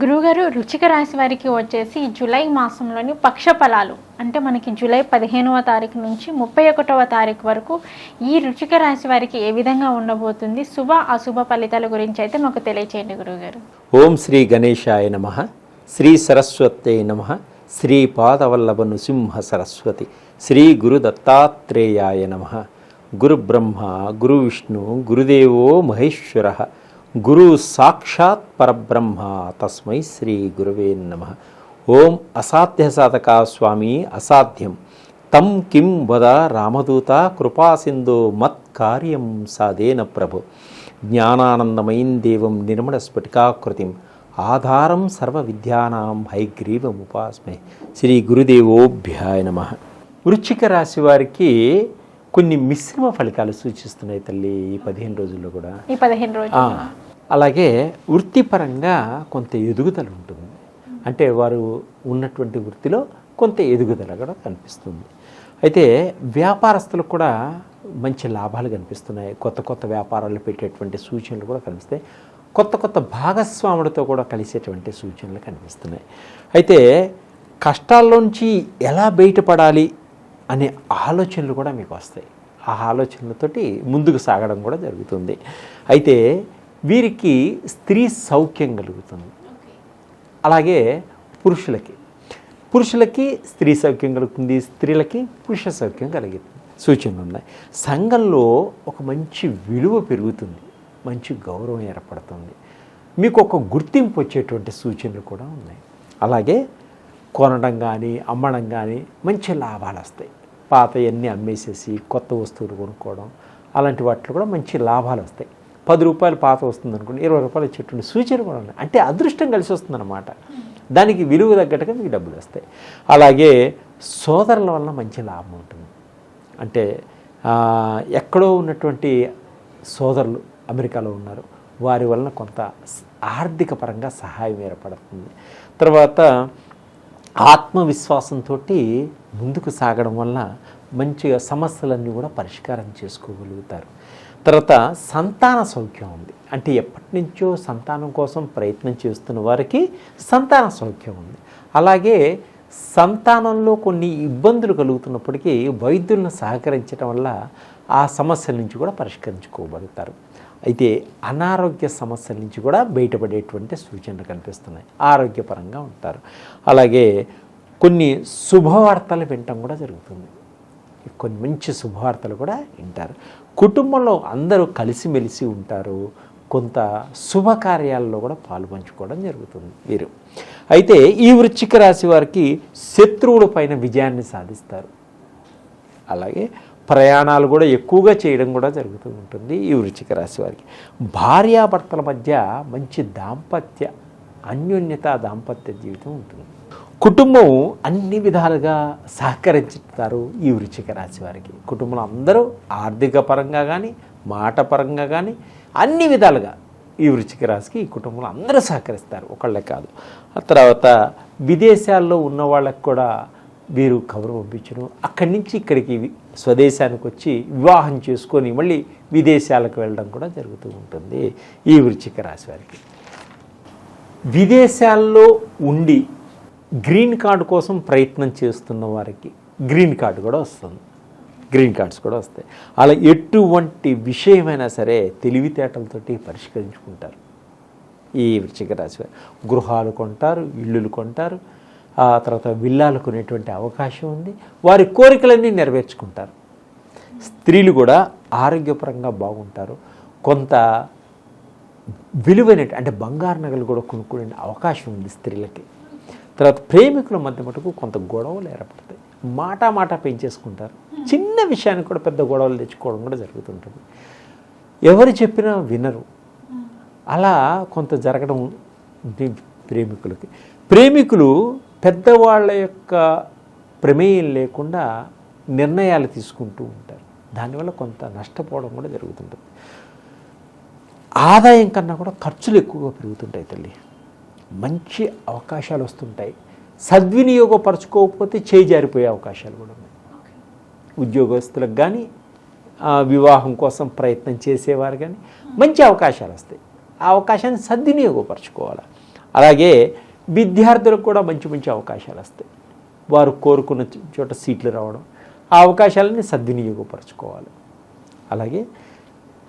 గురువుగారు రుచిక రాశి వారికి వచ్చేసి జూలై మాసంలోని పక్ష ఫలాలు అంటే మనకి జూలై పదిహేనవ తారీఖు నుంచి ముప్పై ఒకటవ తారీఖు వరకు ఈ రుచిక రాశి వారికి ఏ విధంగా ఉండబోతుంది? శుభ అశుభ ఫలితాల గురించి అయితే మాకు తెలియచేయండి గురువుగారు. ఓం శ్రీ గణేశాయ నమ. శ్రీ సరస్వత్యై నమ. శ్రీ పాదవల్లభ నృసింహ సరస్వతి. శ్రీ గురు దత్తాత్రేయాయ నమ. గురు బ్రహ్మ గురు విష్ణు గురుదేవో మహేశ్వర. గురు సాక్షాత్ పరబ్రహ్మ తస్మై శ్రీ గురువే నమ. ఓం అసాధ్య సాధక స్వామి అసాధ్యం. తం కిం వద రామదూత కృపాసింధు మత్ కార్యం సాధేన ప్రభు. జ్ఞానానందమయం దేవం నిర్మల స్ఫటికాకృతిం. ఆధారం సర్వ విద్యానాం హైగ్రీవముపాస్మే శ్రీ గురుదేవోభ్యాయ నమ. వృశ్చిక రాశి వారికి కొన్ని మిశ్రమ ఫలితాలు సూచిస్తున్నాయి తల్లి ఈ పదిహేను రోజుల్లో కూడా. ఈ పదిహేను రోజులు అలాగే వృత్తిపరంగా కొంత ఎదుగుదల ఉంటుంది. అంటే వారు ఉన్నటువంటి వృత్తిలో కొంత ఎదుగుదల కూడా కనిపిస్తుంది. అయితే వ్యాపారస్తులకు కూడా మంచి లాభాలు కనిపిస్తున్నాయి. కొత్త కొత్త వ్యాపారాలు పెట్టేటువంటి సూచనలు కూడా కనిపిస్తాయి. కొత్త కొత్త భాగస్వాములతో కూడా కలిసేటువంటి సూచనలు కనిపిస్తున్నాయి. అయితే కష్టాల్లోంచి ఎలా బయటపడాలి అనే ఆలోచనలు కూడా మీకు వస్తాయి. ఆ ఆలోచనలతోటి ముందుకు సాగడం కూడా జరుగుతుంది. అయితే వీరికి స్త్రీ సౌఖ్యం కలుగుతుంది. అలాగే పురుషులకి. పురుషులకి స్త్రీ సౌఖ్యం కలుగుతుంది స్త్రీలకి పురుష సౌఖ్యం కలిగింది సూచనలు ఉన్నాయి. సంఘంలో ఒక మంచి విలువ పెరుగుతుంది మంచి గౌరవం ఏర్పడుతుంది. మీకు ఒక గుర్తింపు వచ్చేటువంటి సూచనలు కూడా ఉన్నాయి. అలాగే కొనడం కానీ అమ్మడం కానీ మంచి లాభాలు వస్తాయి. పాతవన్నీ అమ్మేసేసి కొత్త వస్తువులు కొనుక్కోవడం అలాంటి వాటిలో కూడా మంచి లాభాలు వస్తాయి. పది రూపాయలు పాత వస్తుంది అనుకోండి ఇరవై రూపాయలు చెట్టు సూచన కూడా ఉన్నాయి. అంటే అదృష్టం కలిసి వస్తుందన్నమాట. దానికి విలువ తగ్గట్టుగా మీకు డబ్బులు వస్తాయి. అలాగే సోదరుల వల్ల మంచి లాభం ఉంటుంది. అంటే ఎక్కడో ఉన్నటువంటి సోదరులు అమెరికాలో ఉన్నారు. వారి వలన కొంత ఆర్థిక పరంగా సహాయం ఏర్పడుతుంది. తర్వాత ఆత్మవిశ్వాసంతో ముందుకు సాగడం వల్ల మంచిగా సమస్యలన్నీ కూడా పరిష్కారం చేసుకోగలుగుతారు. తర్వాత సంతాన సౌఖ్యం ఉంది. అంటే ఎప్పటి నుంచో సంతానం కోసం ప్రయత్నం చేస్తున్న వారికి సంతాన సౌఖ్యం ఉంది. అలాగే సంతానంలో కొన్ని ఇబ్బందులు కలుగుతున్నప్పటికీ వైద్యులను సహకరించడం వల్ల ఆ సమస్యల నుంచి కూడా పరిష్కరించుకోగలుగుతారు అయితే అనారోగ్య సమస్యల నుంచి కూడా బయటపడేటువంటి సూచనలు కనిపిస్తున్నాయి. ఆరోగ్యపరంగా ఉంటారు. అలాగే కొన్ని శుభవార్తలు వినటం కూడా జరుగుతుంది. కొన్ని మంచి శుభవార్తలు కూడా వింటారు. కుటుంబంలో అందరూ కలిసిమెలిసి ఉంటారు. కొంత శుభకార్యాల్లో కూడా పాల్పంచుకోవడం జరుగుతుంది వీరు. అయితే ఈ వృశ్చిక రాశి వారికి శత్రువుల పైన విజయాన్ని సాధిస్తారు. అలాగే ప్రయాణాలు కూడా ఎక్కువగా చేయడం కూడా జరుగుతూ ఉంటుంది ఈ వృశ్చిక రాశి వారికి. భార్యాభర్తల మధ్య మంచి దాంపత్య అన్యోన్యత దాంపత్య జీవితం ఉంటుంది. కుటుంబం అన్ని విధాలుగా సహకరించుతారు ఈ వృచ్చిక రాశి వారికి. కుటుంబంలో అందరూ ఆర్థిక పరంగా కానీ మాట పరంగా కానీ అన్ని విధాలుగా ఈ వృచ్చిక రాశికి ఈ కుటుంబంలో అందరూ సహకరిస్తారు. ఒకళ్ళే కాదు. ఆ తర్వాత విదేశాల్లో ఉన్న వాళ్ళకి కూడా వీరు కబురు పంపించడం అక్కడి నుంచి ఇక్కడికి స్వదేశానికి వచ్చి వివాహం చేసుకొని మళ్ళీ విదేశాలకు వెళ్ళడం కూడా జరుగుతూ ఉంటుంది ఈ వృచ్చిక రాశి వారికి. విదేశాల్లో ఉండి గ్రీన్ కార్డు కోసం ప్రయత్నం చేస్తున్న వారికి గ్రీన్ కార్డు కూడా వస్తుంది. గ్రీన్ కార్డ్స్ కూడా వస్తాయి. అలా ఎటువంటి విషయమైనా సరే తెలివితేటలతోటి పరిష్కరించుకుంటారు. ఈ వృశ్చిక రాశి గృహాలు కొంటారు ఇల్లులు కొంటారు ఆ తర్వాత విల్లాలు కొనేటువంటి అవకాశం ఉంది. వారి కోరికలన్నీ నెరవేర్చుకుంటారు. స్త్రీలు కూడా ఆరోగ్యపరంగా బాగుంటారు. కొంత విలువైన అంటే బంగారు నగలు కూడా కొనుక్కునే అవకాశం ఉంది స్త్రీలకి. తర్వాత ప్రేమికుల మధ్య మటుకు కొంత గొడవలు ఏర్పడతాయి. మాట మాట పెంచేసుకుంటారు. చిన్న విషయానికి కూడా పెద్ద గొడవలు తెచ్చుకోవడం కూడా జరుగుతుంటుంది. ఎవరు చెప్పినా వినరు. అలా కొంత జరగడం ప్రేమికులకి. ప్రేమికులు పెద్దవాళ్ళ యొక్క ప్రమేయం లేకుండా నిర్ణయాలు తీసుకుంటూ ఉంటారు. దానివల్ల కొంత నష్టపోవడం కూడా జరుగుతుంటుంది. ఆదాయం కన్నా కూడా ఖర్చులు ఎక్కువగా పెరుగుతుంటాయి తల్లి. మంచి అవకాశాలు వస్తుంటాయి. సద్వినియోగపరచుకోకపోతే చేయి జారిపోయే అవకాశాలు కూడా ఉన్నాయి. ఉద్యోగస్తులకు కానీ వివాహం కోసం ప్రయత్నం చేసేవారు కానీ మంచి అవకాశాలు వస్తాయి. ఆ అవకాశాన్ని సద్వినియోగపరచుకోవాలి? అలాగే విద్యార్థులకు కూడా మంచి మంచి అవకాశాలు వస్తాయి. వారు కోరుకున్న చోట సీట్లు రావడం ఆ అవకాశాలని సద్వినియోగపరచుకోవాలి. అలాగే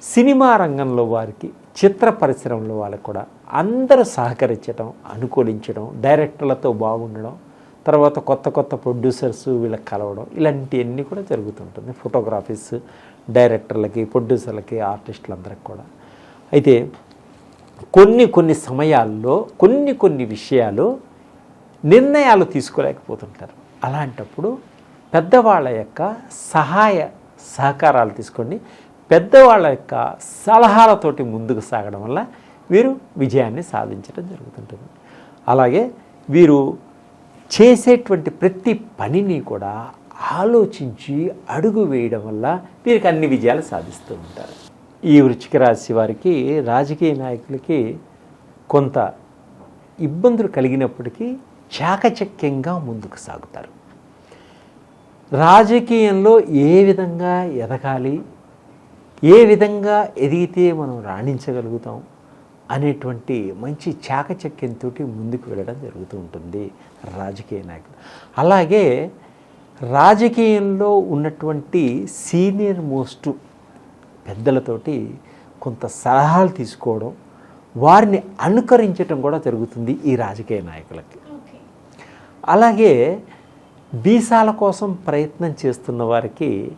సినిమా రంగంలో వారికి చిత్ర పరిశ్రమలో వాళ్ళకి కూడా అందరూ సహకరించడం అనుకూలించడం డైరెక్టర్లతో బాగుండడం తర్వాత కొత్త కొత్త ప్రొడ్యూసర్స్ వీళ్ళకి కలవడం ఇలాంటివన్నీ కూడా జరుగుతుంటుంది. ఫోటోగ్రఫీస్ డైరెక్టర్లకి ప్రొడ్యూసర్లకి ఆర్టిస్టులందరికి కూడా. అయితే కొన్ని కొన్ని సమయాల్లో కొన్ని కొన్ని విషయాలు నిర్ణయాలు తీసుకోలేకపోతుంటారు. అలాంటప్పుడు పెద్దవాళ్ళ యొక్క సహాయ సహకారాలు తీసుకోండి. పెద్దవాళ్ళ యొక్క సలహాలతోటి ముందుకు సాగడం వల్ల వీరు విజయాన్ని సాధించడం జరుగుతుంటుంది. అలాగే వీరు చేసేటువంటి ప్రతి పనిని కూడా ఆలోచించి అడుగు వేయడం వల్ల వీరికి అన్ని విజయాలు సాధిస్తూ ఉంటారు. ఈ వృచ్చిక రాశి వారికి రాజకీయ నాయకులకి కొంత ఇబ్బందులు కలిగినప్పటికీ చాకచక్యంగా ముందుకు సాగుతారు. రాజకీయంలో ఏ విధంగా ఎదగాలి ఏ విధంగా ఎదిగితే మనం రాణించగలుగుతాం అనేటువంటి మంచి చాకచక్యంతో ముందుకు వెళ్ళడం జరుగుతూ ఉంటుంది రాజకీయ నాయకులు. అలాగే రాజకీయంలో ఉన్నటువంటి సీనియర్ మోస్ట్ పెద్దలతోటి కొంత సలహాలు తీసుకోవడం వారిని అనుకరించడం కూడా జరుగుతుంది ఈ రాజకీయ నాయకులకి. అలాగే వీసాల కోసం ప్రయత్నం చేస్తున్న వారికి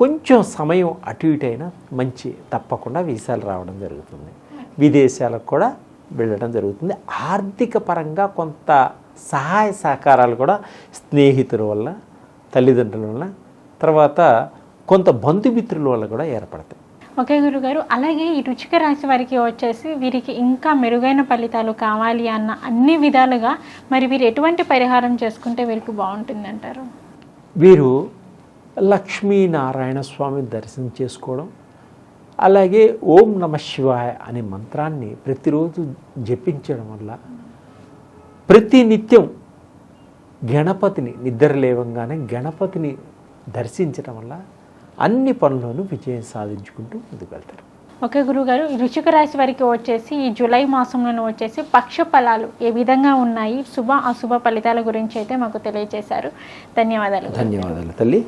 కొంచెం సమయం అటు ఇటు అయినా మంచి తప్పకుండా వీసాలు రావడం జరుగుతుంది. విదేశాలకు కూడా వెళ్ళడం జరుగుతుంది. ఆర్థిక పరంగా కొంత సహాయ సహకారాలు కూడా స్నేహితుల వల్ల తల్లిదండ్రుల వల్ల తర్వాత కొంత బంధుమిత్రుల వల్ల కూడా ఏర్పడతాయి. ఓకే గురుగారు అలాగే ఈ రుచిక రాశి వారికి వచ్చేసి వీరికి ఇంకా మెరుగైన ఫలితాలు కావాలి అన్న అన్ని విధాలుగా మరి వీరు ఎటువంటి పరిహారం చేసుకుంటే వీరికి బాగుంటుంది అంటారు వీరు లక్ష్మీనారాయణ స్వామి దర్శనం చేసుకోవడం అలాగే ఓం నమ శివాయ అనే మంత్రాన్ని ప్రతిరోజు జపించడం వల్ల ప్రతి నిత్యం గణపతిని నిద్ర లేవంగానే గణపతిని దర్శించడం వల్ల అన్ని పనుల్లోనూ విజయం సాధించుకుంటూ ముందుకు వెళ్తారు. ఓకే గురుగారు రుచిక రాశి వారికి వచ్చేసి ఈ జూలై మాసంలోనే వచ్చేసి పక్ష ఫలాలు ఏ విధంగా ఉన్నాయి? శుభ అశుభ ఫలితాల గురించి అయితే మాకు తెలియజేశారు. ధన్యవాదాలు ధన్యవాదాలు తల్లి.